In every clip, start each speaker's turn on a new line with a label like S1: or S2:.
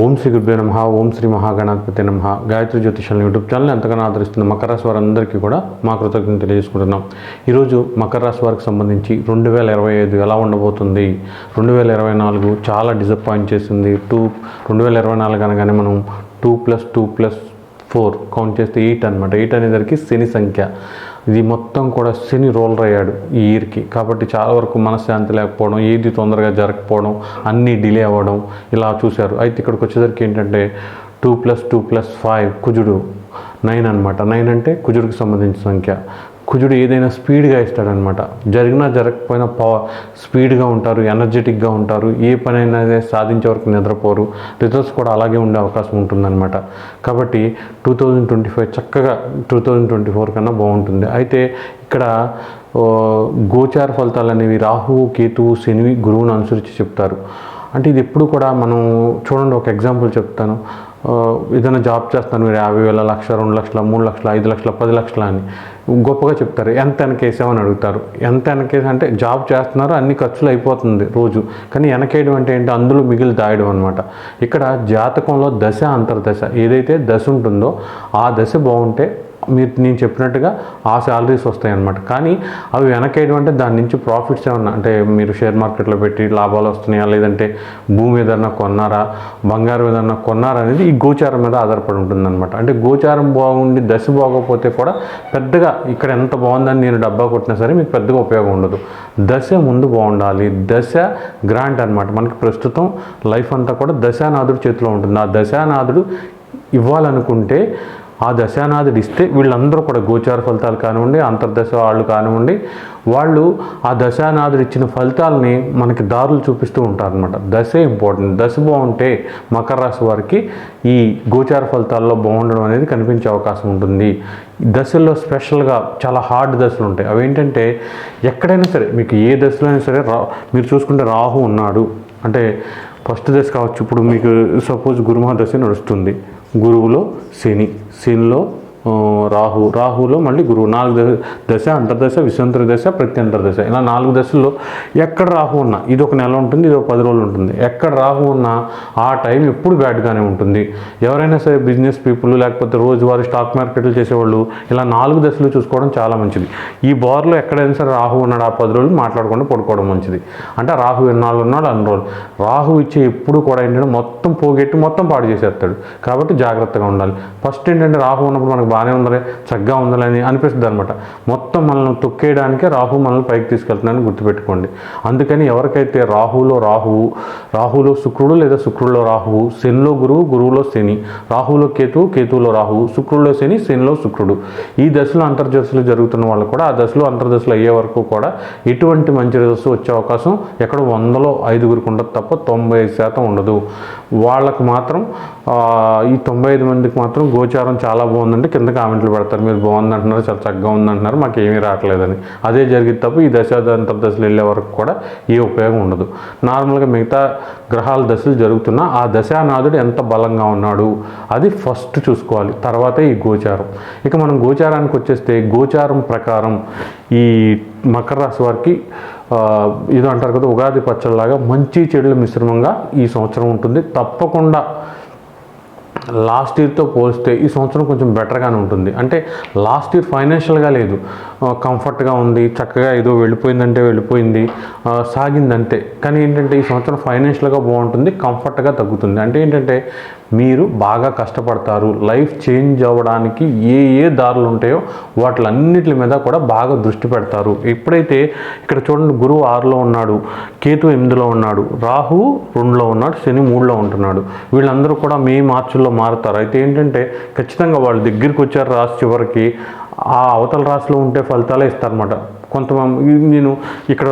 S1: ఓం శ్రీ గురుభ్యో నమ ఓం శ్రీ మహాగణాధిపతి నమ. గాయత్రి జ్యోతిషాల యూట్యూబ్ ఛానల్ ఎంతగానో ఆదరిస్తున్న మకర రాశి వారందరికీ కూడా మా కృతజ్ఞత తెలియజేసుకుంటున్నాం. ఈరోజు మకర రాశి వారికి సంబంధించి రెండు వేల ఇరవై ఐదు ఎలా ఉండబోతుంది? రెండు వేల ఇరవై నాలుగు చాలా డిసప్పాయింట్ చేసింది. టూ రెండు వేల ఇరవై నాలుగు అనగానే మనం two plus two plus four count చేస్తే ఎయిట్ అనమాట ఎయిట్ అనేసరికి శని సంఖ్య. ఇది మొత్తం కూడా శని రోలర్ అయ్యాడు ఈ ఇయర్కి కాబట్టి చాలా వరకు మనశ్శాంతి లేకపోవడం ఏది తొందరగా జరగకపోవడం అన్నీ డిలే అవ్వడం ఇలా చూశారు. అయితే ఇక్కడికి వచ్చేసరికి ఏంటంటే two plus two plus five కుజుడు నైన్ అనమాట నైన్ అంటే కుజుడికి సంబంధించిన సంఖ్య. కుజుడు ఏదైనా స్పీడ్గా ఇస్తాడనమాట జరిగినా జరగకపోయినా పవర్ స్పీడ్గా ఉంటారు ఎనర్జెటిక్గా ఉంటారు ఏ పనైనా సాధించే వరకు నిద్రపోరు రిజల్ట్స్ కూడా అలాగే ఉండే అవకాశం ఉంటుందన్నమాట. కాబట్టి టూ థౌజండ్ ట్వంటీ ఫైవ్ చక్కగా టూ థౌజండ్ ట్వంటీ ఫోర్ కన్నా బాగుంటుంది. అయితే ఇక్కడ గోచార ఫలితాలు అనేవి రాహువు కేతువు శని గురువును అనుసరించి చెప్తారు. అంటే ఇది ఎప్పుడు కూడా మనం చూడండి ఒక ఎగ్జాంపుల్ చెప్తాను. ఏదైనా జాబ్ చేస్తాను మీరు యాభై వేల లక్ష రెండు లక్షల మూడు లక్షల ఐదు లక్షల పది లక్షల అని గొప్పగా చెప్తారు. ఎంత వెనకేసామని అడుగుతారు. ఎంత వెనకేసి అంటే జాబ్ చేస్తున్నారు అన్ని ఖర్చులు అయిపోతుంది రోజు. కానీ వెనకేయడం అంటే ఏంటి? అందులో మిగిలి దాయడం అనమాట ఇక్కడ జాతకంలో దశ అంతర్దశ ఏదైతే దశ ఉంటుందో ఆ దశ బాగుంటే మీరు నేను చెప్పినట్టుగా ఆ శాలరీస్ వస్తాయి అన్నమాట కానీ అవి వెనకేయడం అంటే దాని నుంచి ప్రాఫిట్స్ ఏమన్నా అంటే మీరు షేర్ మార్కెట్లో పెట్టి లాభాలు వస్తున్నాయా? లేదంటే భూమి ఏదన్నా కొన్నారా? బంగారం ఏదన్నా కొన్నారా? అనేది ఈ గోచారం మీద ఆధారపడి ఉంటుందన్నమాట. అంటే గోచారం బాగుండి దశ బాగోకపోతే కూడా పెద్దగా ఇక్కడ ఎంత బాగుందని నేను డబ్బా కొట్టినా సరే మీకు పెద్దగా ఉపయోగం ఉండదు. దశ ముందు బాగుండాలి. దశ గ్రాంట్ అనమాట మనకి ప్రస్తుతం లైఫ్ అంతా కూడా దశానాథుడు చేతిలో ఉంటుంది. ఆ దశానాథుడు ఇవ్వాలనుకుంటే ఆ దశానాథుడు ఇస్తే వీళ్ళందరూ కూడా గోచార ఫలితాలు కానివ్వండి అంతర్దశ వాళ్ళు కానివ్వండి వాళ్ళు ఆ దశానాథుడు ఇచ్చిన ఫలితాలని మనకి దారులు చూపిస్తూ ఉంటారనమాట దశ ఇంపార్టెంట్ దశ బాగుంటే మకర రాశి వారికి ఈ గోచార ఫలితాల్లో బాగుండడం అనేది కనిపించే అవకాశం ఉంటుంది. దశల్లో స్పెషల్గా చాలా హార్డ్ దశలు ఉంటాయి. అవి ఏంటంటే ఎక్కడైనా సరే మీకు ఏ దశలో అయినా సరే రా మీరు చూసుకుంటే రాహు ఉన్నాడు. అంటే ఫస్ట్ దశ కావచ్చు. ఇప్పుడు మీకు సపోజ్ గురుమహ దశ నడుస్తుంది. గురువులో శని శనిలో రాహు రాహులో మళ్ళీ గురువు. నాలుగు దశ దశ అంతర్దశ విశ్వంతర దశ ప్రత్యంతర్దశ ఇలా నాలుగు దశల్లో ఎక్కడ రాహు ఉన్నా ఇది ఒక నెల ఉంటుంది ఇది ఒక పది రోజులు ఉంటుంది. ఎక్కడ రాహు ఉన్నా ఆ టైం ఎప్పుడు బ్యాడ్గానే ఉంటుంది. ఎవరైనా సరే బిజినెస్ పీపుల్ లేకపోతే రోజువారీ స్టాక్ మార్కెట్లు చేసేవాళ్ళు ఇలా నాలుగు దశలు చూసుకోవడం చాలా మంచిది. ఈ బార్లో ఎక్కడైనా సరే రాహు ఉన్నాడు ఆ పది రోజులు మాట్లాడకుండా పడుకోవడం మంచిది. అంటే రాహు ఎన్నాళ్ళు ఉన్నాడు అన్ని రోజులు. రాహు ఇచ్చే ఎప్పుడు కూడా ఏంటంటే మొత్తం పోగెట్టి మొత్తం పాడు చేసేస్తాడు. కాబట్టి జాగ్రత్తగా ఉండాలి. ఫస్ట్ ఏంటంటే రాహు ఉన్నప్పుడు మనకు బాగానే ఉందలే చక్కగా ఉందలే అని అనిపిస్తుంది అనమాట మొత్తం మనల్ని తొక్కేయడానికే రాహు మనల్ని పైకి తీసుకెళ్తున్నాడని గుర్తుపెట్టుకోండి. అందుకని ఎవరికైతే రాహులో రాహువు రాహులో శుక్రుడు లేదా శుక్రుడిలో రాహువు శనిలో గురువు గురువులో శని రాహులో కేతువు కేతువులో రాహువు శుక్రుడిలో శని శనిలో శుక్రుడు. ఈ దశలో అంతర్దశలు జరుగుతున్న వాళ్ళు కూడా ఆ దశలో అంతర్దశలు అయ్యే వరకు కూడా ఎటువంటి మంచి రిజల్ట్స్ వచ్చే అవకాశం ఎక్కడ వందలో ఐదుగురికి ఉండదు తప్ప తొంభై ఐదు శాతం ఉండదు. వాళ్ళకు మాత్రం ఈ తొంభై ఐదు మందికి మాత్రం గోచారం చాలా బాగుందంటే కింద కామెంట్లు పెడతారు మీరు బాగుంది అంటున్నారు చాలా చక్కగా ఉంది అంటున్నారు మాకు ఏమీ రావట్లేదని. అదే జరిగింది తప్ప ఈ దశ అంతర్దశలు వెళ్ళే వరకు కూడా ఏ ఉపయోగం ఉండదు. నార్మల్గా మిగతా గ్రహాల దశలు జరుగుతున్నా ఆ దశానాథుడు ఎంత బలంగా ఉన్నాడు అది ఫస్ట్ చూసుకోవాలి తర్వాతే ఈ గోచారం. ఇక మనం గోచారానికి వచ్చేస్తే గోచారం ప్రకారం ఈ మకర రాశి వారికి ఇది అంటారు కదా ఉగాది పచ్చడిలాగా మంచి చెడుల మిశ్రమంగా ఈ సంవత్సరం ఉంటుంది. తప్పకుండా లాస్ట్ ఇయర్తో పోలిస్తే ఈ సంవత్సరం కొంచెం బెటర్గానే ఉంటుంది. అంటే లాస్ట్ ఇయర్ ఫైనాన్షియల్గా లేదు. కంఫర్ట్గా ఉంది చక్కగా ఏదో వెళ్ళిపోయిందంటే వెళ్ళిపోయింది ఆ, సాగిందంతే. కానీ ఏంటంటే ఈ సంవత్సరం ఫైనాన్షియల్గా బాగుంటుంది కంఫర్ట్గా తగ్గుతుంది. అంటే ఏంటంటే మీరు బాగా కష్టపడతారు లైఫ్ చేంజ్ అవ్వడానికి ఏ ఏ దారులు ఉంటాయో వాటిలన్నిటి మీద కూడా బాగా దృష్టి పెడతారు. ఎప్పుడైతే ఇక్కడ చూడండి గురువు ఆరులో ఉన్నాడు కేతు ఎనిమిదిలో ఉన్నాడు రాహు రెండులో ఉన్నాడు శని మూడులో ఉంటున్నాడు. వీళ్ళందరూ కూడా మే మార్చిలో మారుతారు. అయితే ఏంటంటే ఖచ్చితంగా వాళ్ళు దగ్గరికి వచ్చారు రాసి చివరికి ఆ అవతల రాశిలో ఉంటే ఫలితాలే ఇస్తారన్నమాట. కొంతమంది నేను ఇక్కడ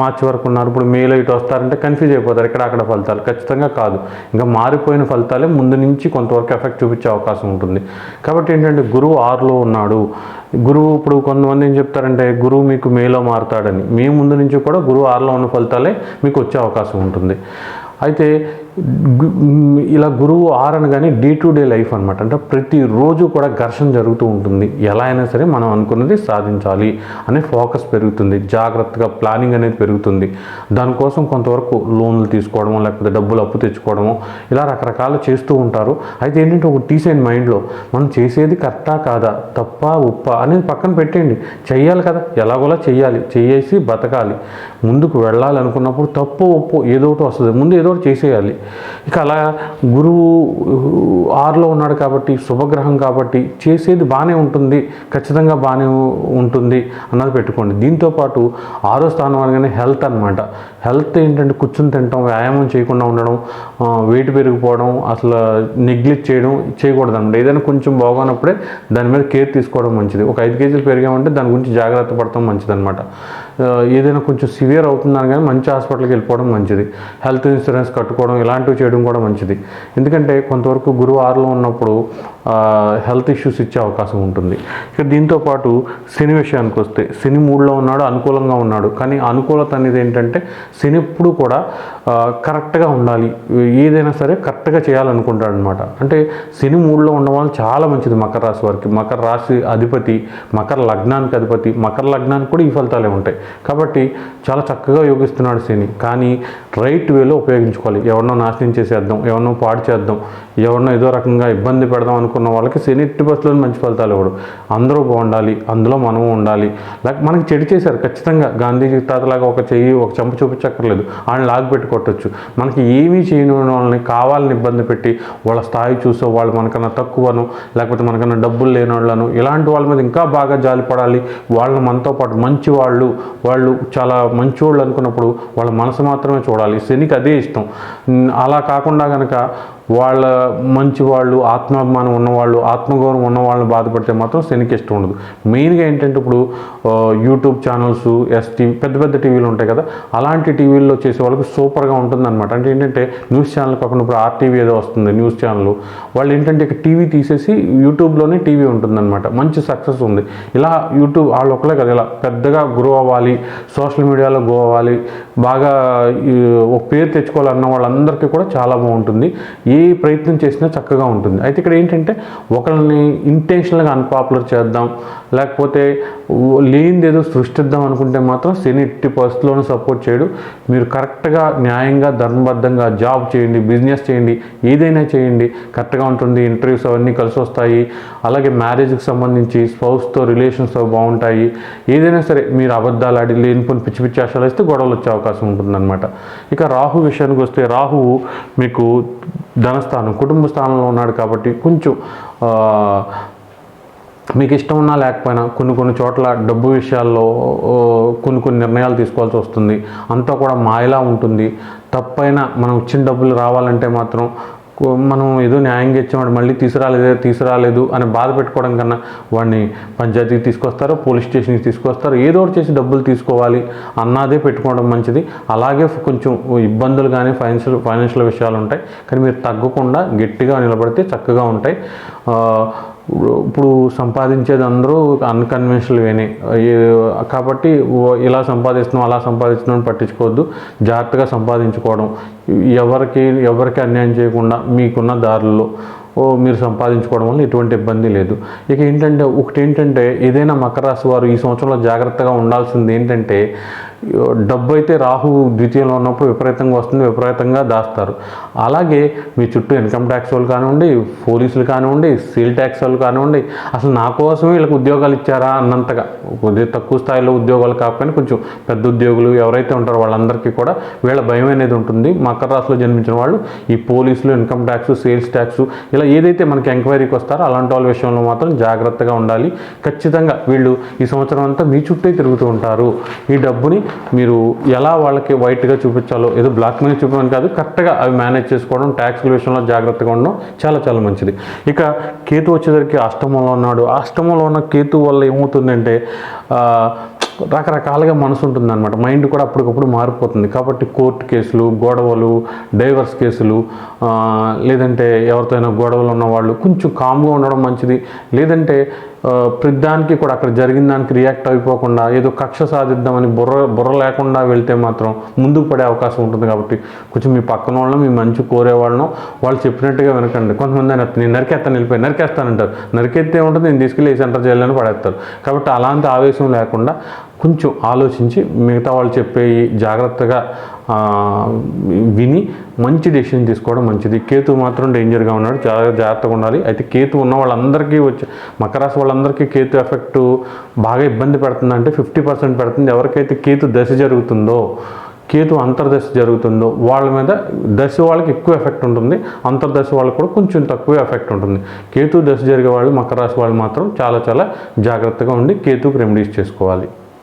S1: మార్చి వరకు ఉన్నారు ఇప్పుడు మేలో ఇటు వస్తారంటే కన్ఫ్యూజ్ అయిపోతారు. ఇక్కడ అక్కడ ఫలితాలు ఖచ్చితంగా కాదు. ఇంకా మారిపోయిన ఫలితాలే ముందు నుంచి కొంతవరకు ఎఫెక్ట్ చూపించే అవకాశం ఉంటుంది. కాబట్టి ఏంటంటే గురువు ఆరులో ఉన్నాడు. గురువు ఇప్పుడు కొంతమంది ఏం చెప్తారంటే గురువు మీకు మేలో మారుతాడని. మీ ముందు నుంచి కూడా గురువు ఆరులో ఉన్న ఫలితాలే మీకు వచ్చే అవకాశం ఉంటుంది. అయితే ఇలా గురువు ఆర్ అనగానే డే టు డే లైఫ్ అనమాట అంటే ప్రతిరోజు కూడా ఘర్షణ జరుగుతూ ఉంటుంది. ఎలా అయినా సరే మనం అనుకున్నది సాధించాలి అనే ఫోకస్ పెరుగుతుంది. జాగ్రత్తగా ప్లానింగ్ అనేది పెరుగుతుంది. దానికోసం కొంతవరకు లోన్లు తీసుకోవడము లేకపోతే డబ్బులు అప్పు తెచ్చుకోవడము ఇలా రకరకాలు చేస్తూ ఉంటారు. అయితే ఏంటంటే ఒక టీసైన్ మైండ్లో మనం చేసేది కరెక్టా కాదా తప్ప ఉప్ప అనేది పక్కన పెట్టేయండి. చెయ్యాలి కదా. ఎలాగోలా చెయ్యాలి. చేసి బతకాలి. ముందుకు వెళ్ళాలి అనుకున్నప్పుడు తప్పు ఉప్పు ఏదో ఒకటి వస్తుంది. ముందు ఏదో ఒకటి చేసేయాలి. ఇక అలా గురువు ఆరులో ఉన్నాడు కాబట్టి శుభగ్రహం కాబట్టి చేసేది బాగానే ఉంటుంది ఖచ్చితంగా బాగానే ఉంటుంది అన్నది పెట్టుకోండి. దీంతోపాటు ఆరో స్థానం అనగానే హెల్త్ అనమాట హెల్త్ ఏంటంటే కూర్చుని తినటం వ్యాయామం చేయకుండా ఉండడం వెయిట్ పెరిగిపోవడం అసలు నెగ్లెక్ట్ చేయడం చేయకూడదు అనమాట ఏదైనా కొంచెం బాగున్నప్పుడే దాని మీద కేర్ తీసుకోవడం మంచిది. ఒక ఐదు కేజీలు పెరిగామంటే దాని గురించి జాగ్రత్త పడటం మంచిది అనమాట ఏదైనా కొంచెం సివియర్ అవుతుందని కానీ మంచి హాస్పిటల్కి వెళ్ళిపోవడం మంచిది. హెల్త్ ఇన్సూరెన్స్ కట్టుకోవడం ఇలాంటివి చేయడం కూడా మంచిది. ఎందుకంటే కొంతవరకు గురువు ఆరులో ఉన్నప్పుడు హెల్త్ ఇష్యూస్ ఇచ్చే అవకాశం ఉంటుంది. ఇక దీంతో పాటు శని విషయానికి వస్తే శని మూడులో ఉన్నాడు అనుకూలంగా ఉన్నాడు. కానీ అనుకూలత అనేది ఏంటంటే శని ఎప్పుడు కూడా కరెక్ట్గా ఉండాలి. ఏదైనా సరే కరెక్ట్గా చేయాలనుకుంటాడు అనమాట అంటే శని మూడులో ఉండడం వల్ల చాలా మంచిది మకర రాశి వారికి. మకర రాశి అధిపతి మకర లగ్నానికి అధిపతి మకర లగ్నానికి కూడా ఈ ఫలితాలే ఉంటాయి. కాబట్టి చాలా చక్కగా యోగిస్తున్నాడు శని. కానీ రైట్ వేలో ఉపయోగించుకోవాలి. ఎవరినో నాశనం చేసేద్దాం ఎవరినో పాడు చేద్దాం ఎవరినో ఏదో రకంగా ఇబ్బంది పెడదాం అనుకున్న వాళ్ళకి శని ఎట్టి బస్సులో మంచి ఫలితాలు ఇవ్వడు. అందరూ బాగుండాలి అందులో మనము ఉండాలి. లేక మనకి చెడు చేశారు ఖచ్చితంగా. గాంధీజీ తాతలాగా ఒక చెయ్యి ఒక చెంప చూపించక్కర్లేదు. ఆయన లాగి కొట్టచ్చు. మనకి ఏమీ చేయని వాళ్ళని కావాలని ఇబ్బంది పెట్టి వాళ్ళ స్థాయి చూసో వాళ్ళు మనకన్నా తక్కువను లేకపోతే మనకన్నా డబ్బులు లేని వాళ్ళను ఇలాంటి వాళ్ళ మీద ఇంకా బాగా జాలిపడాలి వాళ్ళని మనతో పాటు మంచి వాళ్ళు వాళ్ళు చాలా మంచి వాళ్ళు అనుకున్నప్పుడు వాళ్ళ మనసు మాత్రమే చూడాలి. శనికి అదే ఇష్టం. అలా కాకుండా కనుక వాళ్ళ మంచి వాళ్ళు ఆత్మాభిమానం ఉన్నవాళ్ళు ఆత్మగౌరవం ఉన్న వాళ్ళని బాధపడితే మాత్రం శనికి ఇష్టం ఉండదు. మెయిన్గా ఏంటంటే ఇప్పుడు యూట్యూబ్ ఛానల్స్ ఎస్టీవీ పెద్ద పెద్ద టీవీలు ఉంటాయి కదా అలాంటి టీవీల్లో చేసే వాళ్ళకి సూపర్గా ఉంటుంది అనమాట అంటే ఏంటంటే న్యూస్ ఛానల్ కాకుండా ఇప్పుడు ఆర్టీవీ ఏదో వస్తుంది న్యూస్ ఛానల్ వాళ్ళు ఏంటంటే ఇక టీవీ తీసేసి యూట్యూబ్లోనే టీవీ ఉంటుందన్నమాట. మంచి సక్సెస్ ఉంది. ఇలా యూట్యూబ్ వాళ్ళు ఒకలే కదా ఇలా పెద్దగా గ్రో అవ్వాలి సోషల్ మీడియాలో గ్రో అవ్వాలి బాగా ఒక పేరు తెచ్చుకోవాలన్న వాళ్ళందరికీ కూడా చాలా బాగుంటుంది. ఏ ప్రయత్నం చేసినా చక్కగా ఉంటుంది. అయితే ఇక్కడ ఏంటంటే ఒకరిని ఇంటెన్షనల్గా అన్పాపులర్ చేద్దాం లేకపోతే లేనిదేదో లేనిది ఏదో సృష్టిద్దాం అనుకుంటే మాత్రం శని ఎట్టి పరిస్థితుల్లోనూ సపోర్ట్ చేయడు. మీరు కరెక్ట్గా న్యాయంగా ధర్మబద్ధంగా జాబ్ చేయండి బిజినెస్ చేయండి ఏదైనా చేయండి కరెక్ట్గా ఉంటుంది. ఇంటర్వ్యూస్ అవన్నీ కలిసి వస్తాయి. అలాగే మ్యారేజ్కి సంబంధించి స్పౌస్తో రిలేషన్స్ బాగుంటాయి. ఏదైనా సరే మీరు అబద్ధాలు ఆడి లేనిపోని పిచ్చి పిచ్చి ఆశలు వేస్తే గొడవలు వచ్చే అవకాశం ఉంటుందన్నమాట. ఇక రాహు విషయానికి వస్తే రాహువు మీకు ధనస్థానం కుటుంబ స్థానంలో ఉన్నాడు కాబట్టి కొంచెం మీకు ఇష్టం ఉన్నా లేకపోయినా కొన్ని కొన్ని చోట్ల డబ్బు విషయాల్లో కొన్ని కొన్ని నిర్ణయాలు తీసుకోవాల్సి వస్తుంది. అంతా కూడా మాయలా ఉంటుంది. తప్పైనా మనం ఇచ్చిన డబ్బులు రావాలంటే మాత్రం మనం ఏదో న్యాయంగా ఇచ్చామంటే మళ్ళీ తీసుకురాలేదే తీసుకురాలేదు అని బాధ పెట్టుకోవడం కన్నా వాడిని పంచాయతీకి తీసుకొస్తారు పోలీస్ స్టేషన్కి తీసుకొస్తారు ఏదో ఒకటి చేసి డబ్బులు తీసుకోవాలి అన్నదే పెట్టుకోవడం మంచిది. అలాగే కొంచెం ఇబ్బందులు కానీ ఫైనాన్షియల్ ఫైనాన్షియల్ విషయాలు ఉంటాయి. కానీ మీరు తగ్గకుండా గట్టిగా నిలబడితే చక్కగా ఉంటాయి. ఇప్పుడు సంపాదించేది అందరూ అన్కన్వెన్షనల్ వేనే కాబట్టి ఇలా సంపాదిస్తున్నాం అలా సంపాదిస్తున్నాం అని పట్టించుకోవద్దు. జాగ్రత్తగా సంపాదించుకోవడం. ఎవరికి ఎవరికి అన్యాయం చేయకుండా మీకున్న దారుల్లో ఓ మీరు సంపాదించుకోవడం వల్ల ఎటువంటి ఇబ్బంది లేదు. ఇక ఏంటంటే ఒకటి ఏంటంటే ఏదైనా మకర రాశి వారు ఈ సంవత్సరంలో జాగ్రత్తగా ఉండాల్సింది ఏంటంటే డబ్బు అయితే రాహు ద్వితీయంలో ఉన్నప్పుడు విపరీతంగా వస్తుంది విపరీతంగా దాస్తారు. అలాగే మీ చుట్టూ ఇన్కమ్ ట్యాక్స్ వాళ్ళు కానివ్వండి పోలీసులు కానివ్వండి సేల్ ట్యాక్స్ వాళ్ళు కానివ్వండి అసలు నా కోసమే వీళ్ళకి ఉద్యోగాలు ఇచ్చారా అన్నంతగా. కొద్దిగా తక్కువ స్థాయిలో ఉద్యోగాలు కాకపోయినా కొంచెం పెద్ద ఉద్యోగులు ఎవరైతే ఉంటారో వాళ్ళందరికీ కూడా వీళ్ళ భయం అనేది ఉంటుంది. మకర రాశిలో జన్మించిన వాళ్ళు ఈ పోలీసులు ఇన్కమ్ ట్యాక్స్ సేల్స్ ట్యాక్స్ ఇలా ఏదైతే మనకి ఎంక్వైరీకి వస్తారో అలాంటి వాళ్ళ విషయంలో మాత్రం జాగ్రత్తగా ఉండాలి. ఖచ్చితంగా వీళ్ళు ఈ సంవత్సరం అంతా మీ చుట్టే తిరుగుతూ ఉంటారు. ఈ డబ్బుని మీరు ఎలా వాళ్ళకి వైట్గా చూపించాలో ఏదో బ్లాక్ మీద చూపించడం కాదు కరెక్ట్గా అవి మేనేజ్ చేసుకోవడం ట్యాక్స్ల విషయంలో జాగ్రత్తగా ఉండడం చాలా చాలా మంచిది. ఇక కేతు వచ్చేసరికి అష్టమంలో ఉన్నాడు. అష్టమంలో ఉన్న కేతు వల్ల ఏమవుతుందంటే రకరకాలుగా మనసు ఉంటుంది అనమాట మైండ్ కూడా అప్పటికప్పుడు మారిపోతుంది. కాబట్టి కోర్టు కేసులు గొడవలు డైవర్స్ కేసులు లేదంటే ఎవరితో అయినా గొడవలు ఉన్న వాళ్ళు కొంచెం కామ్గా ఉండడం మంచిది. లేదంటే ప్రతిదానికి కూడా అక్కడ జరిగిన దానికి రియాక్ట్ అయిపోకుండా ఏదో కక్ష సాధిద్దామని బుర్ర బుర్ర లేకుండా వెళ్తే మాత్రం ముందుకు పడే అవకాశం ఉంటుంది కాబట్టి కొంచెం మీ పక్కన వాళ్ళని మీ మంచి కోరే వాళ్ళను వాళ్ళు చెప్పినట్టుగా వినకండి. కొంతమంది అని నేను నరికేస్తాను వెళ్ళిపోయి నరికేస్తానంటారు. నరికేస్తే ఉంటుంది నేను తీసుకెళ్ళి ఏ సెంటర్ జైల్లోనే పడేస్తారు. కాబట్టి అలాంటి ఆవేశం లేకుండా కొంచెం ఆలోచించి మిగతా వాళ్ళు చెప్పేవి జాగ్రత్తగా విని మంచి డెసిషన్ తీసుకోవడం మంచిది. కేతు మాత్రం డేంజర్గా ఉన్నాడు. చాలా జాగ్రత్తగా ఉండాలి. అయితే కేతు ఉన్న వాళ్ళందరికీ వచ్చి మకరాశి వాళ్ళందరికీ కేతు ఎఫెక్ట్ బాగా ఇబ్బంది పెడుతుందంటే ఫిఫ్టీ పర్సెంట్ పెడుతుంది. ఎవరికైతే కేతు దశ జరుగుతుందో కేతు అంతర్దశ జరుగుతుందో వాళ్ళ మీద దశ వాళ్ళకి ఎక్కువ ఎఫెక్ట్ ఉంటుంది. అంతర్దశ వాళ్ళకి కూడా కొంచెం తక్కువ ఎఫెక్ట్ ఉంటుంది. కేతు దశ జరిగే వాళ్ళు మకర రాశి వాళ్ళు మాత్రం చాలా చాలా జాగ్రత్తగా ఉండి కేతుకు రెమెడీస్ చేసుకోవాలి.